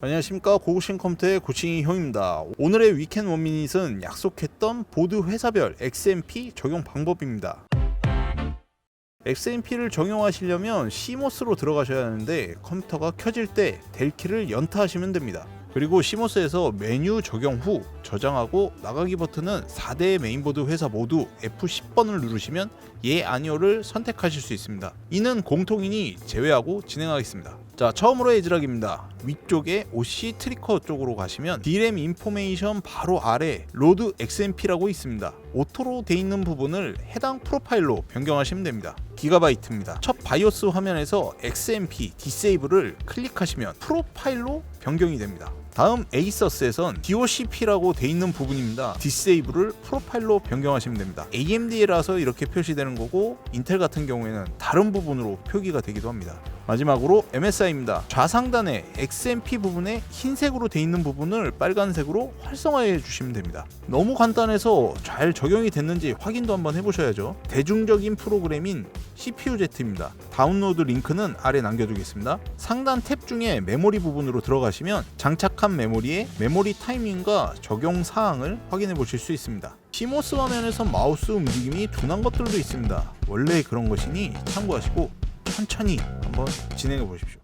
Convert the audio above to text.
안녕하십니까 고고싱 컴퓨터의 고싱이 형입니다. 오늘의 위켄 원미닛은 약속했던 보드 회사별 XMP 적용 방법입니다. XMP를 적용하시려면 CMOS로 들어가셔야 하는데 컴퓨터가 켜질 때 델키를 연타하시면 됩니다. 그리고 CMOS에서 메뉴 적용 후 저장하고 나가기 버튼은 4대 메인보드 회사 모두 F10번을 누르시면 예 아니오를 선택하실 수 있습니다. 이는 공통이니 제외하고 진행하겠습니다. 자 처음으로 에즈락입니다. 위쪽에 OC 트리커 쪽으로 가시면 D램 인포메이션 바로 아래 로드 XMP라고 있습니다. 오토로 돼 있는 부분을 해당 프로파일로 변경하시면 됩니다. 기가바이트입니다. 첫 바이오스 화면에서 XMP 디세이블을 클릭하시면 프로파일로 변경이 됩니다. 다음 에이서스에선 DOCP라고 돼 있는 부분입니다. 디세이블을 프로파일로 변경하시면 됩니다. AMD라서 이렇게 표시되는 거고 인텔 같은 경우에는 다른 부분으로 표기가 되기도 합니다. 마지막으로 MSI입니다. 좌상단의 XMP 부분에 흰색으로 돼 있는 부분을 빨간색으로 활성화해 주시면 됩니다. 너무 간단해서 잘 적용이 됐는지 확인도 한번 해보셔야죠. 대중적인 프로그램인 CPUZ입니다. 다운로드 링크는 아래 남겨두겠습니다. 상단 탭 중에 메모리 부분으로 들어가시면 장착한 메모리의 메모리 타이밍과 적용 사항을 확인해 보실 수 있습니다. 시모스 화면에서 마우스 움직임이 둔한 것들도 있습니다. 원래 그런 것이니 참고하시고 천천히 한번 진행해 보십시오.